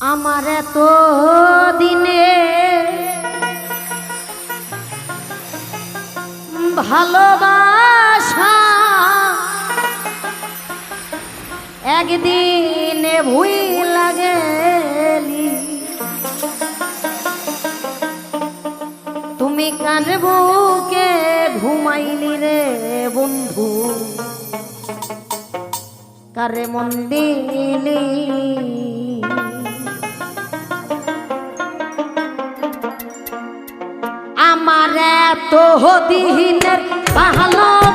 আমার এত দিনে ভালোবাসা একদিন ভুই লাগেলি তুমি কানবুকে ঘুমাইলি রে বন্ধু, কারে মন দিলি? তো হদিহীনের ভালো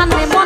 come and